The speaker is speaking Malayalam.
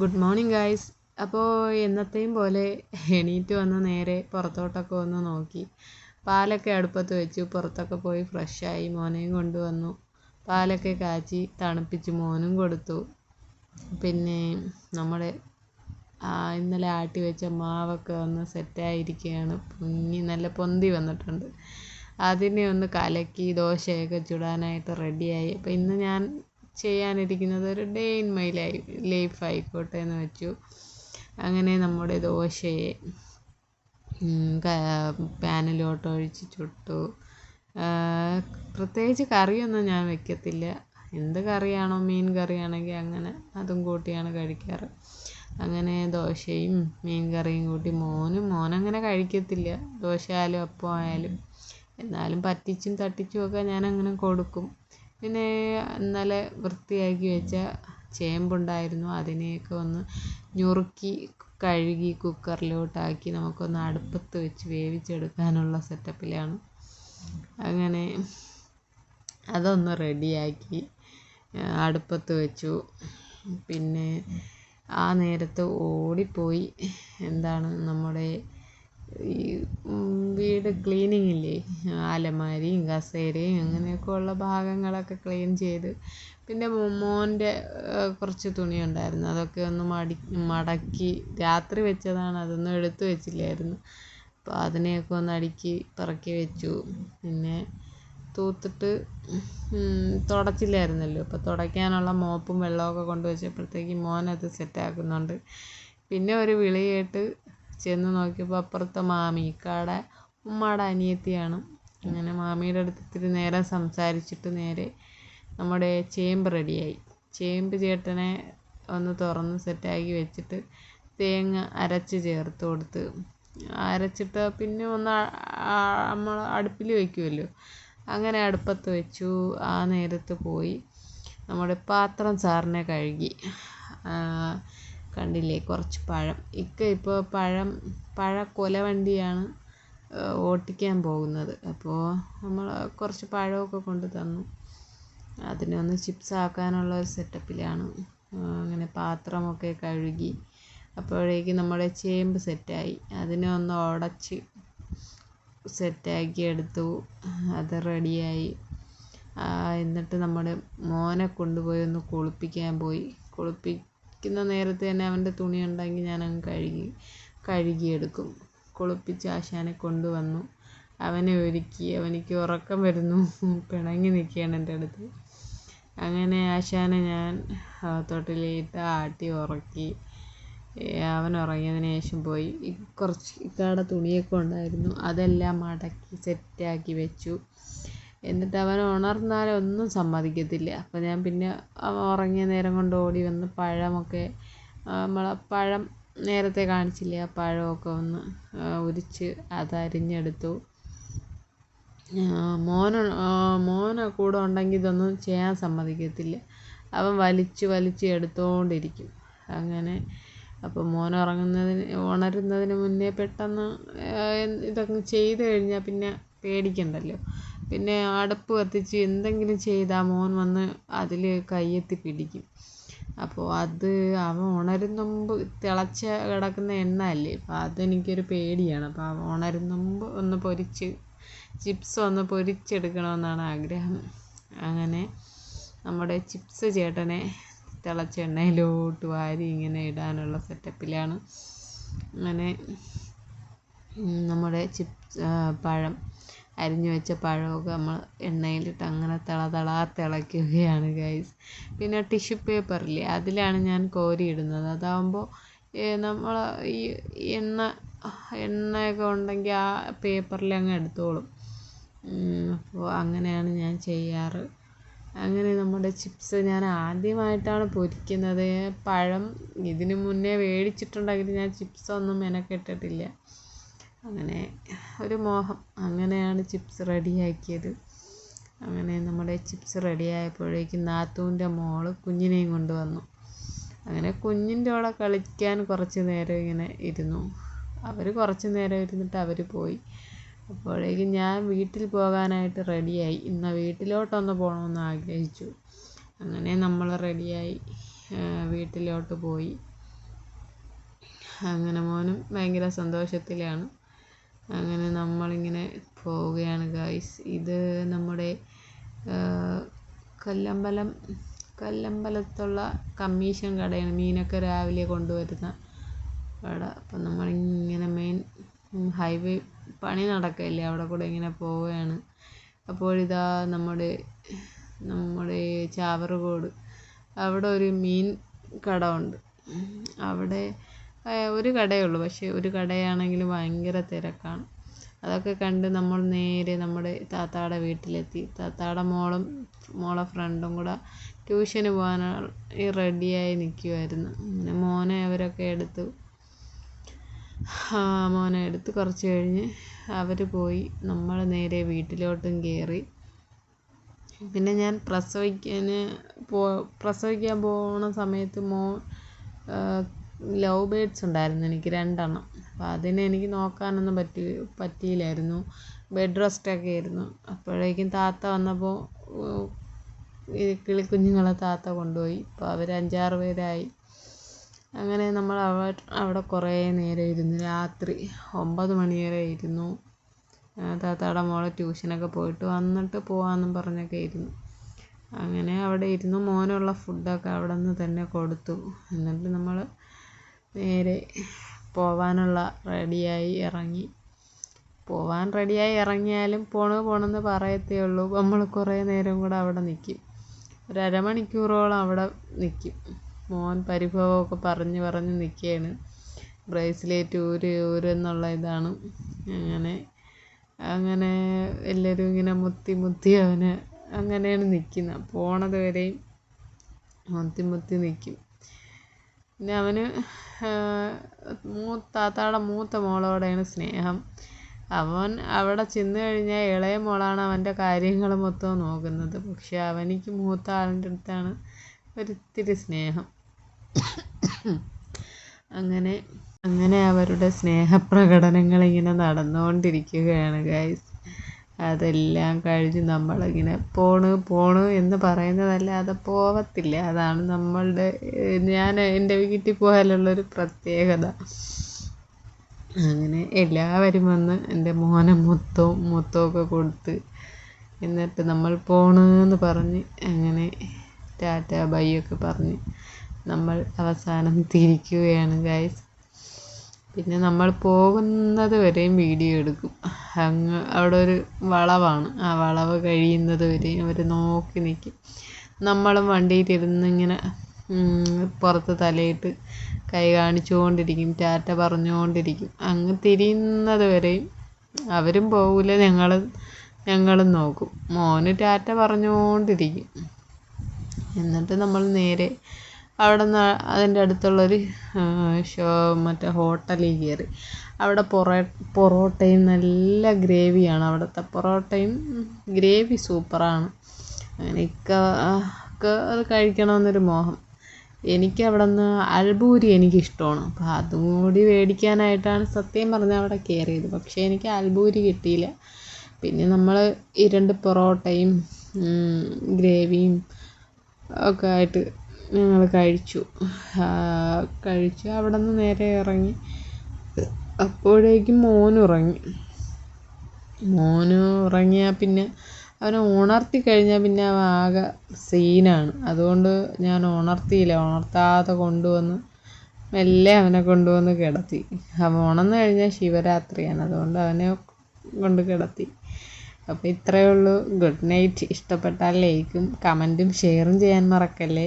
ഗുഡ് മോർണിംഗ് ഗായ്സ് അപ്പോൾ എന്നത്തെയും പോലെ എണീറ്റ് വന്ന് നേരെ പുറത്തോട്ടൊക്കെ ഒന്ന് നോക്കി. പാലൊക്കെ അടുപ്പത്ത് വെച്ചു. പുറത്തൊക്കെ പോയി ഫ്രഷായി മോനെയും കൊണ്ടുവന്നു. പാലൊക്കെ കാച്ചി തണുപ്പിച്ച് മോനും കൊടുത്തു. പിന്നെ നമ്മുടെ ഇന്നലെ ആട്ടി വെച്ച മാവൊക്കെ ഒന്ന് സെറ്റായിരിക്കുകയാണ് പൊങ്ങി നല്ല പൊന്തി വന്നിട്ടുണ്ട്. അതിനെ ഒന്ന് കലക്കി ദോശയൊക്കെ ചുടാനായിട്ട് റെഡിയായി അപ്പോൾ ഇന്ന് ഞാൻ ചെയ്യാനിരിക്കുന്നത് ഒരു day in my life life ആയിക്കോട്ടെ എന്ന് വെച്ചു. അങ്ങനെ നമ്മുടെ ദോശയെ പാനിലോട്ട് ഒഴിച്ച് ചുട്ടു. പ്രത്യേകിച്ച് കറിയൊന്നും ഞാൻ വെക്കത്തില്ല. എന്ത് കറിയാണോ മീൻ കറിയാണെങ്കിൽ അങ്ങനെ അതും കൂട്ടിയാണ് കഴിക്കാറ്. അങ്ങനെ ദോശയും മീൻ കറിയും കൂട്ടി മോനും മോനങ്ങനെ കഴിക്കത്തില്ല. ദോശ ആയാലും അപ്പം ആയാലും എന്നാലും പറ്റിച്ചും തട്ടിച്ചും ഒക്കെ ഞാനങ്ങനെ കൊടുക്കും. പിന്നെ ഇന്നലെ വൃത്തിയാക്കി വെച്ച ചേമ്പുണ്ടായിരുന്നു. അതിനെയൊക്കെ ഒന്ന് ഞുറുക്കി കഴുകി കുക്കറിലോട്ടാക്കി നമുക്കൊന്ന് അടുപ്പത്ത് വെച്ച് വേവിച്ചെടുക്കാനുള്ള സെറ്റപ്പിലാണ്. അങ്ങനെ അതൊന്ന് റെഡിയാക്കി അടുപ്പത്ത് വെച്ചു. പിന്നെ ആ നേരത്ത് ഓടിപ്പോയി. എന്താണ് നമ്മുടെ ഈ വീട് ക്ലീനിങ് ഇല്ലേ അലമാരിയും കസേരയും അങ്ങനെയൊക്കെ ഉള്ള ഭാഗങ്ങളൊക്കെ ക്ലീൻ ചെയ്ത് പിന്നെ മോന്റെ കുറച്ച് തുണി ഉണ്ടായിരുന്നു അതൊക്കെ ഒന്ന് മടി മടക്കി രാത്രി വെച്ചതാണ്. അതൊന്നും എടുത്ത് വെച്ചില്ലായിരുന്നു. അപ്പോൾ അതിനെയൊക്കെ ഒന്ന് അടുക്കി പെറുക്കി വെച്ചു. പിന്നെ തൂത്തിട്ട് തുടച്ചില്ലായിരുന്നല്ലോ. അപ്പോൾ തുടയ്ക്കാനുള്ള മോപ്പും വെള്ളമൊക്കെ കൊണ്ടുവച്ചപ്പോഴത്തേക്കും മോനത് സെറ്റാക്കുന്നുണ്ട് പിന്നെ ഒരു വിളി കേട്ട് ചെന്ന് നോക്കിയപ്പോൾ അപ്പുറത്തെ മാമി ഇക്കാടെ ഉമ്മാടെ അനിയത്തിയാണ്. അങ്ങനെ മാമിയുടെ അടുത്ത് ഇത്തിരി നേരം സംസാരിച്ചിട്ട് നേരെ നമ്മുടെ ചേമ്പ് റെഡിയായി. ചേമ്പ് ചേട്ടനെ ഒന്ന് തുറന്ന് സെറ്റാക്കി വെച്ചിട്ട് തേങ്ങ അരച്ച് ചേർത്ത് കൊടുത്ത്. അരച്ചിട്ട് പിന്നെ ഒന്ന് നമ്മൾ അടുപ്പിൽ വയ്ക്കുമല്ലോ അങ്ങനെ അടുപ്പത്ത് വെച്ചു. ആ നേരത്ത് പോയി. നമ്മുടെ പാത്രം സാറിനെ കഴുകി. കണ്ടില്ലേ? കുറച്ച് പഴം. ഇക്ക ഇപ്പോൾ പഴം പഴ കൊലവണ്ടിയാണ് ഓട്ടിക്കാൻ പോകുന്നത്. അപ്പോൾ നമ്മൾ കുറച്ച് പഴമൊക്കെ കൊണ്ട് തന്നു. അതിനെ ഒന്ന് ചിപ്സ് ആക്കാനുള്ള ഒരു സെറ്റപ്പിലാണ് അങ്ങനെ പാത്രമൊക്കെ കഴുകി. അപ്പോഴേക്ക് നമ്മുടെ ചേമ്പ് സെറ്റായി അതിനെ ഒന്ന് ഉടച്ച് സെറ്റാക്കി എടുത്തു. അത് റെഡിയായി എന്നിട്ട് നമ്മുടെ മോനെ കൊണ്ടുപോയി ഒന്ന് കുളിപ്പിക്കാൻ പോയി. കുളിപ്പിക്കുന്ന നേരത്ത് തന്നെ അവന്റെ തുണി ഉണ്ടെങ്കിൽ ഞാൻ അങ്ങ് കഴുകി കഴുകിയെടുക്കും. കുളിപ്പിച്ച് ആശാനെ കൊണ്ടുവന്നു. അവനെ ഒരുക്കി. അവനിക്ക് ഉറക്കം വരുന്നു. പിണങ്ങി നിൽക്കുകയാണ് എന്റെ അടുത്ത്. അങ്ങനെ ആശാനെ ഞാൻ തൊട്ടിലിട്ട് ആട്ടി ഉറക്കി. അവൻ ഉറങ്ങിയതിന് ശേഷം പോയി. കുറച്ച് ഇക്കാടെ തുണിയൊക്കെ ഉണ്ടായിരുന്നു. അതെല്ലാം മടക്കി സെറ്റാക്കി വെച്ചു. എന്നിട്ട് അവൻ ഉണർന്നാൽ ഒന്നും സമ്മതിക്കത്തില്ല. അപ്പോൾ ഞാൻ പിന്നെ ഉറങ്ങിയ നേരം കൊണ്ട് ഓടി വന്ന് പഴമൊക്കെ നമ്മൾ പഴം നേരത്തെ കാണിച്ചില്ലേ ആ പഴമൊക്കെ ഒന്ന് ഉരിച്ച് അതരിഞ്ഞെടുത്തു മോന മോന കൂടെ ഉണ്ടെങ്കിൽ ഇതൊന്നും ചെയ്യാൻ സമ്മതിക്കത്തില്ല. അവൻ വലിച്ച് വലിച്ച് എടുത്തുകൊണ്ടിരിക്കും അങ്ങനെ അപ്പോൾ മോൻ ഉറങ്ങുന്നതിന് ഉണരുന്നതിന് മുന്നേ പെട്ടെന്ന് ഇതൊക്കെ ചെയ്ത് കഴിഞ്ഞാൽ പിന്നെ പേടിക്കണ്ടല്ലോ. പിന്നെ അടപ്പ് കത്തിച്ച് എന്തെങ്കിലും ചെയ്താൽ മോൻ വന്ന് അതിൽ കയ്യെത്തി പിടിക്കും. അപ്പോൾ അത് അവൻ ഉണരുന്ന മുമ്പ് തിളച്ച കിടക്കുന്ന എണ്ണ അല്ലേ അപ്പോൾ അതെനിക്കൊരു പേടിയാണ്. അപ്പോൾ അവൻ ഉണരുന്ന മുമ്പ് ഒന്ന് പൊരിച്ച് ചിപ്സ് ഒന്ന് പൊരിച്ചെടുക്കണമെന്നാണ് ആഗ്രഹം. അങ്ങനെ നമ്മുടെ ചിപ്സ് ചേട്ടനെ തിളച്ച എണ്ണയിലോട്ട് വാരി ഇങ്ങനെ ഇടാനുള്ള സെറ്റപ്പിലാണ്. അങ്ങനെ നമ്മുടെ ചിപ്സ് പഴം അരിഞ്ഞു വെച്ച പഴമൊക്കെ നമ്മൾ എണ്ണയിലിട്ട് അങ്ങനെ തിള തിള തിളയ്ക്കുകയാണ് ഗൈസ് പിന്നെ ടിഷ്യൂ പേപ്പറില്ലേ അതിലാണ് ഞാൻ കോരിയിടുന്നത് അതാകുമ്പോൾ നമ്മൾ ഈ എണ്ണ എണ്ണയൊക്കെ ഉണ്ടെങ്കിൽ ആ പേപ്പറിൽ അങ്ങ് എടുത്തോളും. അപ്പോൾ അങ്ങനെയാണ് ഞാൻ ചെയ്യാറ്. അങ്ങനെ നമ്മുടെ ചിപ്സ് ഞാൻ ആദ്യമായിട്ടാണ് പൊരിക്കുന്നത്. പഴം ഇതിനു മുന്നേ മേടിച്ചിട്ടുണ്ടെങ്കിൽ ഞാൻ ചിപ്സൊന്നും മെനക്കെട്ടിട്ടില്ല. അങ്ങനെ ഒരു മോഹം. അങ്ങനെയാണ് ചിപ്സ് റെഡിയാക്കിയത്. അങ്ങനെ നമ്മുടെ ചിപ്സ് റെഡിയായപ്പോഴേക്കും നാത്തൂന്റെ മോൾ കുഞ്ഞിനെയും കൊണ്ട് വന്നു അങ്ങനെ കുഞ്ഞിന്റെ കൂടെ കളിക്കാൻ കുറച്ച് നേരം ഇങ്ങനെ ഇരുന്നു. അവർ കുറച്ച് നേരം ഇരുന്നിട്ട് അവർ പോയി. അപ്പോഴേക്കും ഞാൻ വീട്ടിൽ പോകാനായിട്ട് റെഡിയായി. ഇന്ന് വീട്ടിലോട്ടൊന്ന് പോകണമെന്ന് ആഗ്രഹിച്ചു. അങ്ങനെ നമ്മൾ റെഡിയായി വീട്ടിലോട്ട് പോയി. അങ്ങനെ മോനും ഭയങ്കര സന്തോഷത്തിലാണ്. അങ്ങനെ നമ്മളിങ്ങനെ പോവുകയാണ് ഗായ്സ് ഇത് നമ്മുടെ കല്ലമ്പലം കല്ലമ്പലത്തുള്ള കമ്മീഷൻ കടയാണ്. മീനൊക്കെ രാവിലെ കൊണ്ടുവരുന്ന കട. അപ്പം നമ്മളിങ്ങനെ മെയിൻ ഹൈവേ പണി നടക്കല്ലേ? അവിടെ കൂടെ ഇങ്ങനെ പോവുകയാണ്. അപ്പോഴിതാ നമ്മുടെ നമ്മുടെ ചാവറുകോട്. അവിടെ ഒരു മീൻ കട ഉണ്ട്. അവിടെ ഒരു കടയേ ഉള്ളൂ പക്ഷേ ഒരു കടയാണെങ്കിൽ ഭയങ്കര തിരക്കാണ്. അതൊക്കെ കണ്ട് നമ്മൾ നേരെ നമ്മുടെ താത്താടെ വീട്ടിലെത്തി. താത്താടെ മോളും മോളെ ഫ്രണ്ടും കൂടെ ട്യൂഷന് പോകാൻ റെഡിയായി നിൽക്കുമായിരുന്നു മോനെ അവരൊക്കെ എടുത്തു. മോനെ എടുത്ത്. കുറച്ച് കഴിഞ്ഞ് അവർ പോയി. നമ്മൾ നേരെ വീട്ടിലോട്ടും കയറി. പിന്നെ ഞാൻ പ്രസവിക്കാൻ പോ പ്രസവിക്കാൻ പോണ സമയത്ത് മോൻ ലവ് ബേഡ്സ് ഉണ്ടായിരുന്നു എനിക്ക് രണ്ടെണ്ണം. അപ്പം അതിനെ എനിക്ക് നോക്കാനൊന്നും പറ്റി പറ്റിയില്ലായിരുന്നു. ബെഡ് റെസ്റ്റൊക്കെ ആയിരുന്നു. അപ്പോഴേക്കും താത്ത വന്നപ്പോൾ ഈ കിളിക്കുഞ്ഞുങ്ങളെ താത്ത കൊണ്ടുപോയി. അപ്പോൾ അവർ അഞ്ചാറ് പേരായി. അങ്ങനെ നമ്മൾ അവിടെ കുറേ നേരം ഇരുന്നു. രാത്രി ഒമ്പത് മണി വരെ ഇരുന്നു. താത്താടെ മോളെ ട്യൂഷനൊക്കെ പോയിട്ട് വന്നിട്ട് പോകാമെന്നും പറഞ്ഞൊക്കെ ഇരുന്നു. അങ്ങനെ അവിടെ ഇരുന്നു. മോനുള്ള ഫുഡൊക്കെ അവിടെ നിന്ന് തന്നെ കൊടുത്തു. എന്നിട്ട് നമ്മൾ നേരെ പോവാനുള്ള റെഡിയായി ഇറങ്ങി. പോവാൻ റെഡിയായി ഇറങ്ങിയാലും പോണു പോണെന്ന് പറയത്തേ ഉള്ളൂ. നമ്മൾ കുറേ നേരം കൂടെ അവിടെ നിൽക്കും ഒരു അരമണിക്കൂറോളം അവിടെ നിൽക്കും മോൻ പരിഭവമൊക്കെ പറഞ്ഞ് പറഞ്ഞ് നിൽക്കുകയാണ് ബ്രേസ്ലേറ്റ് ഊര് ഊര് എന്നുള്ള ഇതാണ്. അങ്ങനെ അങ്ങനെ എല്ലാവരും ഇങ്ങനെ മുത്തി മുത്തി അവന് അങ്ങനെയാണ് നിൽക്കുന്നത് പോണത് വരെയും മുത്തി മുത്തി നിൽക്കും പിന്നെ അവന് താത്താടെ മൂത്ത മോളോടെയാണ് സ്നേഹം. അവൻ അവിടെ ചെന്ന് കഴിഞ്ഞാൽ ഇളയ മോളാണ് അവന്റെ കാര്യങ്ങൾ മൊത്തം നോക്കുന്നത്. പക്ഷെ അവനിക്ക് മൂത്ത ആളിന്റെ അടുത്താണ് ഒരിത്തിരി സ്നേഹം. അങ്ങനെ അങ്ങനെ അവരുടെ സ്നേഹപ്രകടനങ്ങൾ ഇങ്ങനെ നടന്നുകൊണ്ടിരിക്കുകയാണ് ഗൈസ് അതെല്ലാം കഴിഞ്ഞ് നമ്മളിങ്ങനെ പോണ് പോണ് എന്ന് പറയുന്നതല്ലാതെ പോവത്തില്ല. അതാണ് നമ്മളുടെ ഞാൻ എന്റെ വീട്ടിൽ പോയാലുള്ളൊരു പ്രത്യേകത. അങ്ങനെ എല്ലാവരും വന്ന് എന്റെ മോനെ മുത്തവും മുത്തമൊക്കെ കൊടുത്ത് എന്നിട്ട് നമ്മൾ പോണെന്ന് പറഞ്ഞ് അങ്ങനെ ടാറ്റ ബൈ ഒക്കെ പറഞ്ഞ് നമ്മൾ അവസാനം തിരിക്കുകയാണ് ഗൈസ് പിന്നെ നമ്മൾ പോകുന്നത് വരെയും വീഡിയോ എടുക്കും. അങ്ങ് അവിടെ ഒരു വളവാണ്. ആ വളവ് കഴിയുന്നത് വരെയും അവർ നോക്കി നിൽക്കും നമ്മളും വണ്ടിയിലിരുന്ന് ഇങ്ങനെ പുറത്ത് തലയിട്ട് കൈ കാണിച്ചുകൊണ്ടിരിക്കും. ടാറ്റ പറഞ്ഞുകൊണ്ടിരിക്കും. അങ്ങ് തിരിയുന്നത് വരെയും അവരും പോകില്ല ഞങ്ങൾ ഞങ്ങളും നോക്കും. മോന് ടാറ്റ പറഞ്ഞുകൊണ്ടിരിക്കും. എന്നിട്ട് നമ്മൾ നേരെ അവിടെ നിന്ന് അതിന്റെ അടുത്തുള്ളൊരു ഷോ മറ്റേ ഹോട്ടലിൽ കയറി. അവിടെ പൊറോ പൊറോട്ടയും നല്ല ഗ്രേവിയാണ് അവിടുത്തെ. പൊറോട്ടയും ഗ്രേവി സൂപ്പറാണ്. അങ്ങനെ ഇക്ക അത് കഴിക്കണമെന്നൊരു മോഹം. എനിക്ക് അവിടെ നിന്ന് അൽബൂരി എനിക്കിഷ്ടമാണ്. അപ്പോൾ അതും കൂടി മേടിക്കാനായിട്ടാണ് സത്യം പറഞ്ഞാൽ അവിടെ കയറിയത്. പക്ഷേ എനിക്ക് അൽബൂരി കിട്ടിയില്ല. പിന്നെ നമ്മൾ ഈ രണ്ട് പൊറോട്ടയും ഗ്രേവിയും ഒക്കെ ആയിട്ട് ഞങ്ങൾ കഴിച്ചു. കഴിച്ച് അവിടെ നിന്ന് നേരെ ഇറങ്ങി. അപ്പോഴേക്കും മോൻ ഉറങ്ങി മോൻ ഉറങ്ങിയാൽ പിന്നെ അവനെ ഉണർത്തി കഴിഞ്ഞാൽ പിന്നെ അവൻ ആകെ സീനാണ്. അതുകൊണ്ട് ഞാൻ ഉണർത്തിയില്ല. ഉണർത്താതെ കൊണ്ടുവന്ന് മെല്ലെ അവനെ കൊണ്ടുവന്ന് കിടത്തി. അവൻ ഉണർന്നു കഴിഞ്ഞാൽ ശിവരാത്രിയാണ്. അതുകൊണ്ട് അവനെ കൊണ്ട് കിടത്തി. അപ്പോൾ ഇത്രയേ ഉള്ളൂ. Good night. ഇഷ്ടപ്പെട്ടാൽ ലൈക്കും കമന്റും ഷെയറും ചെയ്യാൻ മറക്കല്ലേ.